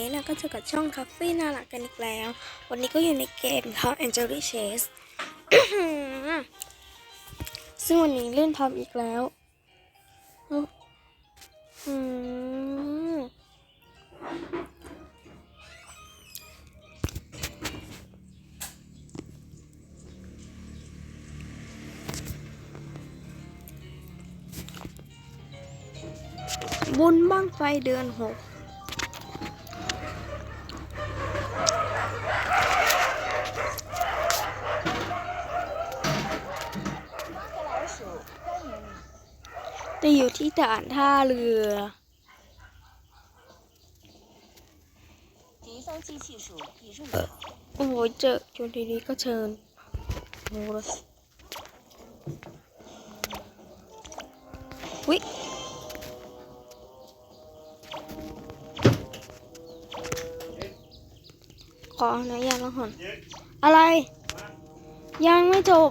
นี้เราก็เจอกับช่องคาเฟ่น่ารักกันอีกแล้ว วันนี้ก็อยู่ในเกม Tom and Jerry Chase ซึ่งวันนี้เล่นทำอีกแล้วบุญบ้างไฟเดือนหก จะอยู่ที่ฐานท่าเรือโอ้โหเจอจนทีนี้ก็เชิญโมรสวิขอหนะยาละหอนอะไร ยังไม่จบ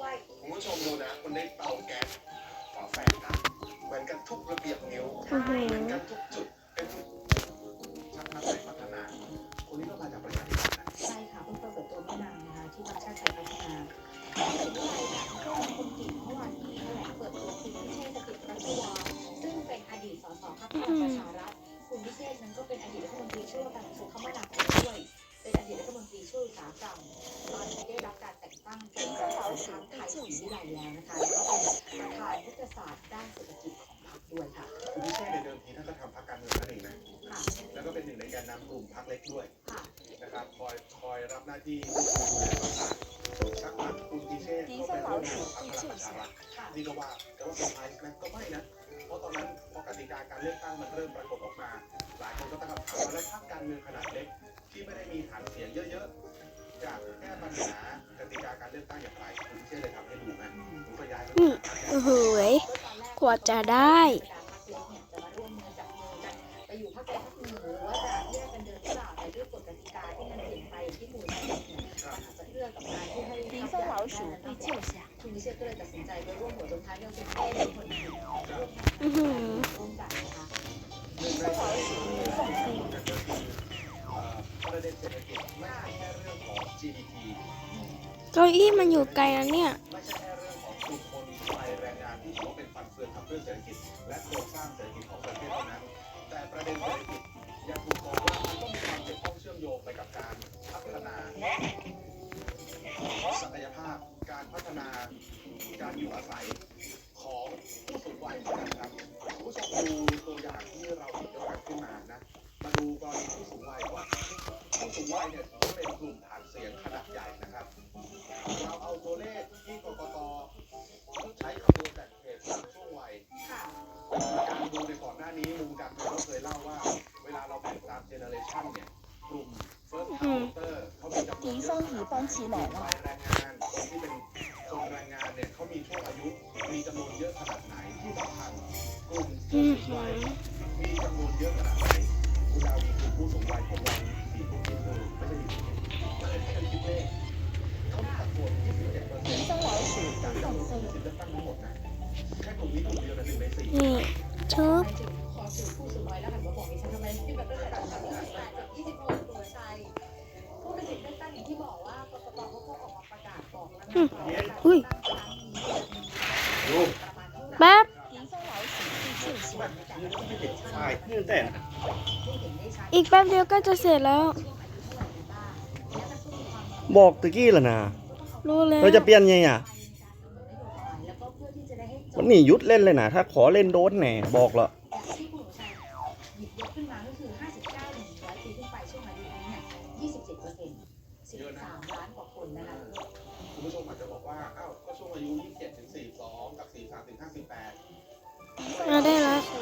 วยคุณผู้ชมดูนะคนได้ อดีตสสพรรคพลังประชารัฐคุณวิเชษนั้นก็เป็นอดีตรัฐมนตรีช่วยว่าการกระทรวงคมนาคมด้วย เป็นอดีตรัฐมนตรีช่วยอุตสาหกรรมตอนนี้ได้รับการแต่งตั้งเป็นสสพักไทยศรีวิไลแล้วนะคะแล้วก็เป็นประธานยุทธศาสตร์ด้านเศรษฐกิจของพรรคด้วยค่ะคุณพิเชษในเดิมทีท่านก็ทำพรรคการเมืองนั่นเองนะแล้วก็เป็นหนึ่งในแกนนำกลุ่มพรรคเล็กด้วยนะครับคอยคอยรับหน้าที่ดูแลประสานสักพักคุณพิเชษก็เป็นผู้นำพรรคพลังประชารัฐนี่ก็ว่าแต่ว่าเซอร์ไพรส์ไหมก็ไม่นะเพราะตอนนั้นพอกติกาการเลือกตั้งมันเริ่มปรากฏออกมา หลายคนก็ตั้งคำถามว่าแล้วพรรคการเมืองขนาดเล็ก ที่ไม่ได้มีฐานเสียงเยอะๆจะแก้ปัญหากติกาการเลือกตั้งอย่างไรคุณเชื่อเลยทำให้ดูนะคุณก็ย้ายไปโอ้โหยกว่าจะได้ อมโยงไกับการพัฒนาศักยภาพการพัฒนาการอยู่อาศัยของผู้สูงวัยเหมือนกันครับผู้ชมดูตัวอย่างที่เรายกกันขึ้นมานะ มาดูกรณีผู้สูงวัยก่อนผู้สูงวัยเนี่ยถือว่าเป็นกลุ่ม 笛双体搬起来了。嗯哼。笛双老鼠都放飞。你抽。 ใช่นี่แต่ที่เห็นได้ชัดอีกแป๊บเดียวก็จะเสร็จแล้วช่วงอายุเท่าไหร่กันบ้างและมันก็มีความบอกตะกี้แล้วนะรู้แล้วเราจะเปลี่ยนยังไงอะกวันนี้หยุดเล่นเลยนะถ้าขอเล่นโดนแหน่บอกละอย่างที่คุณหนูชัยหยิบยกขึ้นมาก็คือ59ถึง100ปีขึ้นไปช่วงอายุนี้เนี่ย27เปอร์เซ็นต์13ล้านกว่